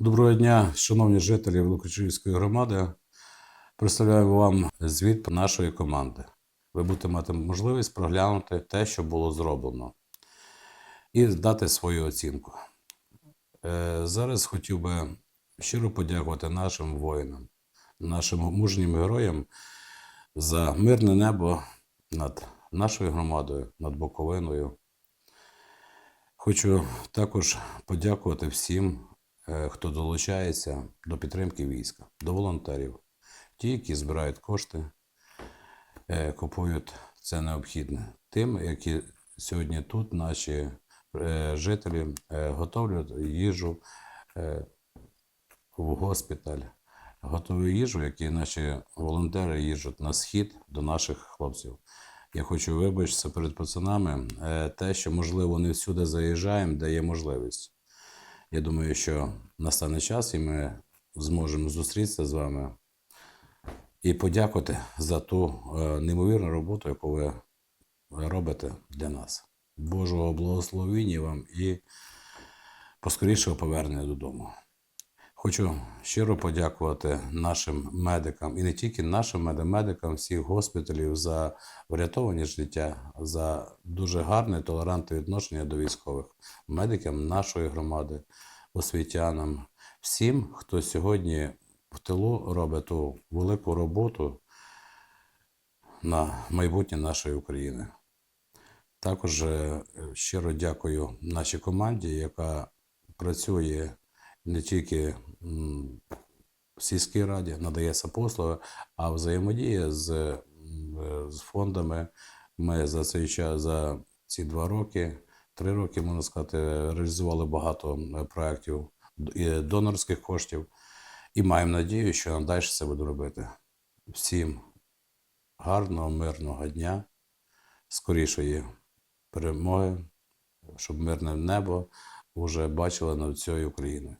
Доброго дня, шановні жителі Великочуївської громади. Представляю вам звіт нашої команди. Ви будете мати можливість проглянути те, що було зроблено, і дати свою оцінку. Е, Зараз хотів би щиро подякувати нашим воїнам, нашим мужнім героям за мирне небо над нашою громадою, над Буковиною. Хочу також подякувати всім, хто долучається до підтримки війська, до волонтерів, ті, які збирають кошти, е, купують це необхідне. Тим, які сьогодні тут, наші е, жителі, е, готовлять їжу е, в госпіталь, готову їжу, які наші волонтери їжджуть на схід до наших хлопців. Я хочу вибачитися перед пацанами, е, те, що, можливо, не всюди заїжджаємо, де є можливість. Я думаю, що настане час, і ми зможемо зустрітися з вами і подякувати за ту е, неймовірну роботу, яку ви робите для нас. Божого благословіння вам і поскорішого повернення додому. Хочу щиро подякувати нашим медикам і не тільки нашим меди- медикам всіх госпіталів за врятовані життя, за дуже гарне толерантне відношення до військових, медикам нашої громади, освітянам, всім, хто сьогодні в тилу робить ту велику роботу на майбутнє нашої України. Також е, щиро дякую нашій команді, яка працює не тільки в сільській раді, надається послуги, а взаємодіє з, з фондами. Ми за цей час, за ці два роки, три роки, можна сказати, реалізували багато проєктів донорських коштів і маємо надію, що надалі це буде робити. Всім гарного, мирного дня, скорішої перемоги, щоб мирне небо вже бачили над всією Україною.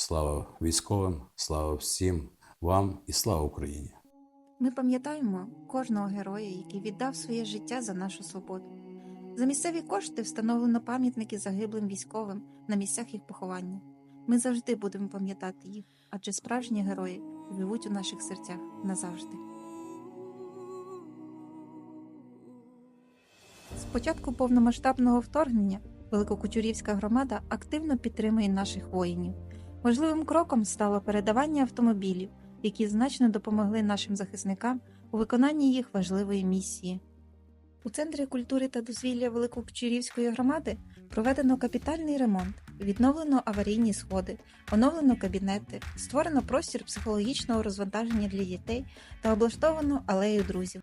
Слава військовим, слава всім вам і слава Україні! Ми пам'ятаємо кожного героя, який віддав своє життя за нашу свободу. За місцеві кошти встановлено пам'ятники загиблим військовим на місцях їх поховання. Ми завжди будемо пам'ятати їх, адже справжні герої живуть у наших серцях назавжди. З початку повномасштабного вторгнення Великокучурівська громада активно підтримує наших воїнів. Важливим кроком стало передавання автомобілів, які значно допомогли нашим захисникам у виконанні їх важливої місії. У Центрі культури та дозвілля Великокучурівської громади проведено капітальний ремонт, відновлено аварійні сходи, оновлено кабінети, створено простір психологічного розвантаження для дітей та облаштовано алею друзів.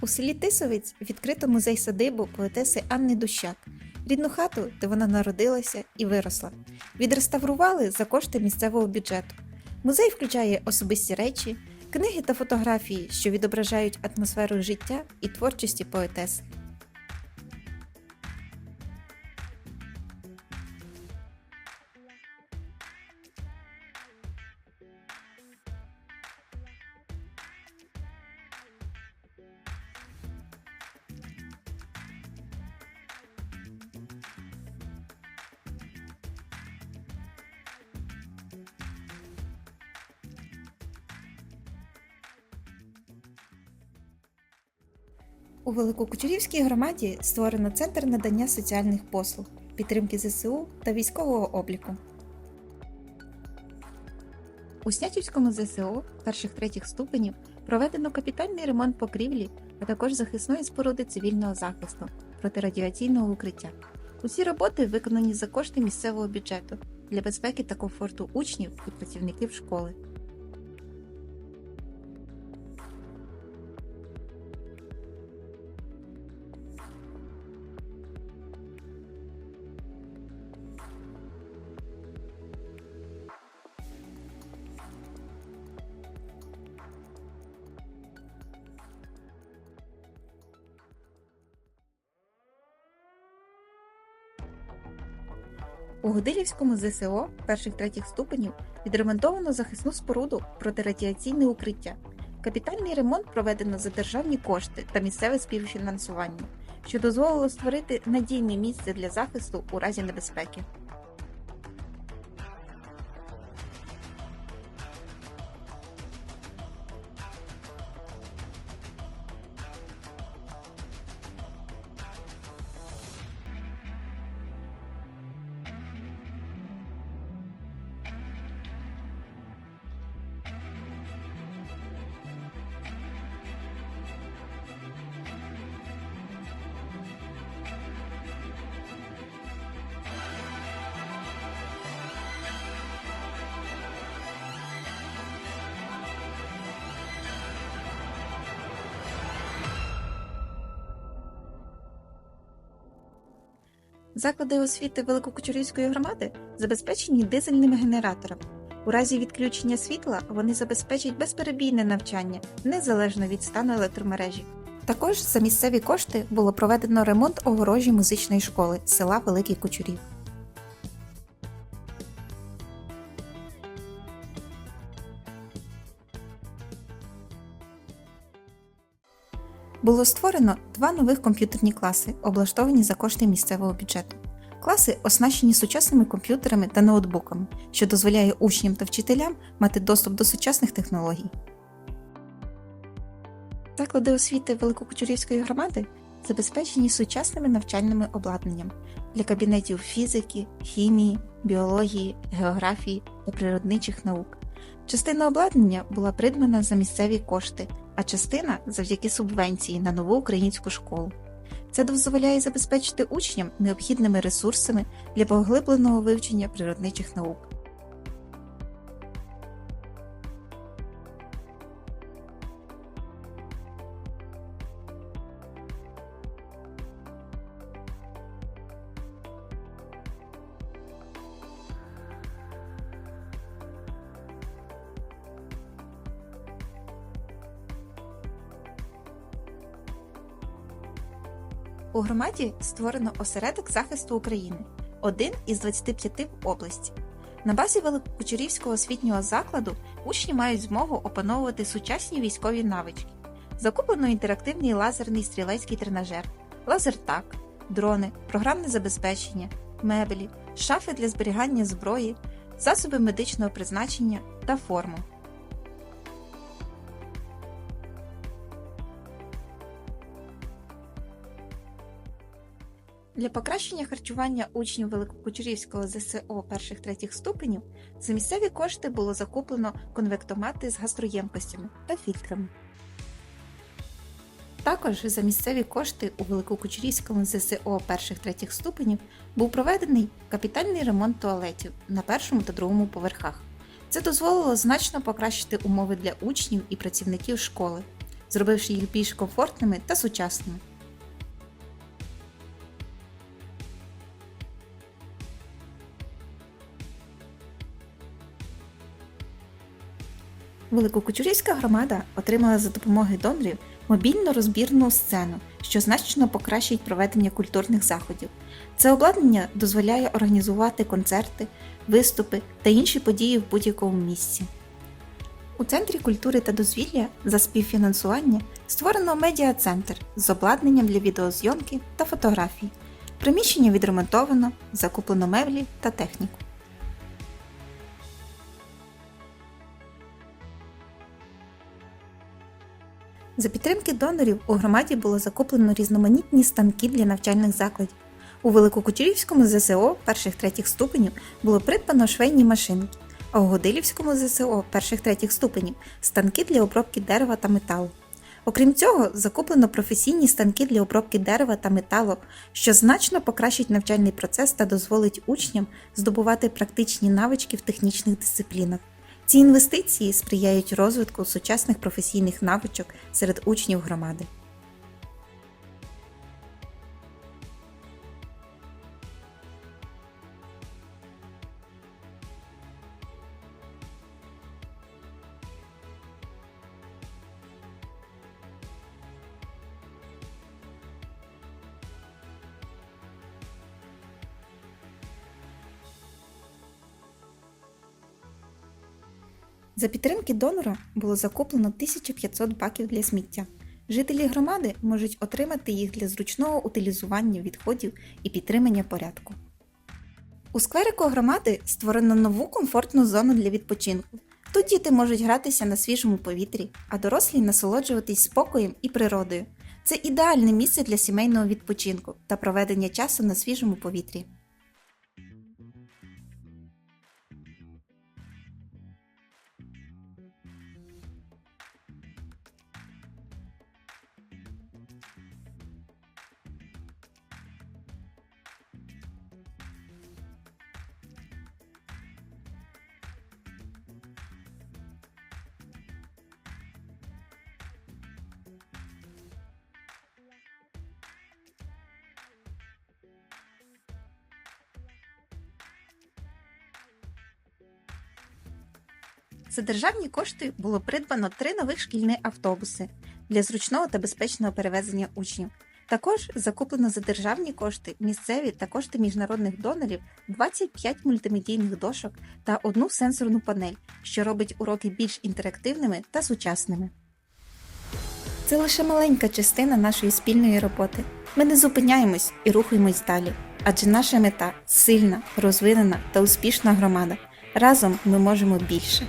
У селі Тисовець відкрито музей садибу поетеси Анни Дущак, рідну хату, де вона народилася і виросла. Відреставрували за кошти місцевого бюджету. Музей включає особисті речі, книги та фотографії, що відображають атмосферу життя і творчості поетеси. У Великокучурівській громаді створено центр надання соціальних послуг, підтримки ЗСУ та військового обліку. У Снятівському ЗСО перших третіх ступенів проведено капітальний ремонт покрівлі, а також захисної споруди цивільного захисту протирадіаційного укриття. Усі роботи виконані за кошти місцевого бюджету для безпеки та комфорту учнів і працівників школи. У Годилівському ЗСО перших третіх ступенів відремонтовано захисну споруду протирадіаційне укриття. Капітальний ремонт проведено за державні кошти та місцеве співфінансування, що дозволило створити надійне місце для захисту у разі небезпеки. Заклади освіти Великокучурівської громади забезпечені дизельними генераторами. У разі відключення світла вони забезпечать безперебійне навчання незалежно від стану електромережі. Також за місцеві кошти було проведено ремонт огорожі музичної школи села Великий Кучурів. Було створено два нових комп'ютерні класи, облаштовані за кошти місцевого бюджету. Класи оснащені сучасними комп'ютерами та ноутбуками, що дозволяє учням та вчителям мати доступ до сучасних технологій. Заклади освіти Великокучурівської громади забезпечені сучасними навчальними обладнанням для кабінетів фізики, хімії, біології, географії та природничих наук. Частина обладнання була придбана за місцеві кошти, а частина завдяки субвенції на нову українську школу. Це дозволяє забезпечити учням необхідними ресурсами для поглибленого вивчення природничих наук. У громаді створено осередок захисту України, один із 25 в області. На базі Великокучурівського освітнього закладу учні мають змогу опановувати сучасні військові навички. Закуплено інтерактивний лазерний стрілецький тренажер, лазертак, дрони, програмне забезпечення, меблі, шафи для зберігання зброї, засоби медичного призначення та форму. Для покращення харчування учнів Великокучурівського ЗСО перших третіх ступенів за місцеві кошти було закуплено конвектомати з гастроємкостями та фільтрами. Також за місцеві кошти у Великокучурівському ЗСО перших третіх ступенів був проведений капітальний ремонт туалетів на першому та другому поверхах. Це дозволило значно покращити умови для учнів і працівників школи, зробивши їх більш комфортними та сучасними. Великокучурівська громада отримала за допомогою донорів мобільну розбірну сцену, що значно покращить проведення культурних заходів. Це обладнання дозволяє організувати концерти, виступи та інші події в будь-якому місці. У Центрі культури та дозвілля за співфінансування створено медіа-центр з обладнанням для відеозйомки та фотографій. Приміщення відремонтовано, закуплено меблі та техніку. За підтримки донорів у громаді було закуплено різноманітні станки для навчальних закладів. У Великокутюрівському ЗСО перших третіх ступенів було придбано швейні машинки, а у Годилівському ЗСО перших третіх ступенів станки для обробки дерева та металу. Окрім цього, закуплено професійні станки для обробки дерева та металу, що значно покращить навчальний процес та дозволить учням здобувати практичні навички в технічних дисциплінах. Ці інвестиції сприяють розвитку сучасних професійних навичок серед учнів громади. За підтримки донора було закуплено 1500 баків для сміття. Жителі громади можуть отримати їх для зручного утилізування відходів і підтримання порядку. У скверику громади створено нову комфортну зону для відпочинку. Тут діти можуть гратися на свіжому повітрі, а дорослі насолоджуватись спокоєм і природою. Це ідеальне місце для сімейного відпочинку та проведення часу на свіжому повітрі. За державні кошти було придбано три нових шкільні автобуси для зручного та безпечного перевезення учнів. Також закуплено за державні кошти, місцеві та кошти міжнародних донорів 25 мультимедійних дошок та одну сенсорну панель, що робить уроки більш інтерактивними та сучасними. Це лише маленька частина нашої спільної роботи. Ми не зупиняємось і рухаємось далі, адже наша мета сильна, розвинена та успішна громада. Разом ми можемо більше.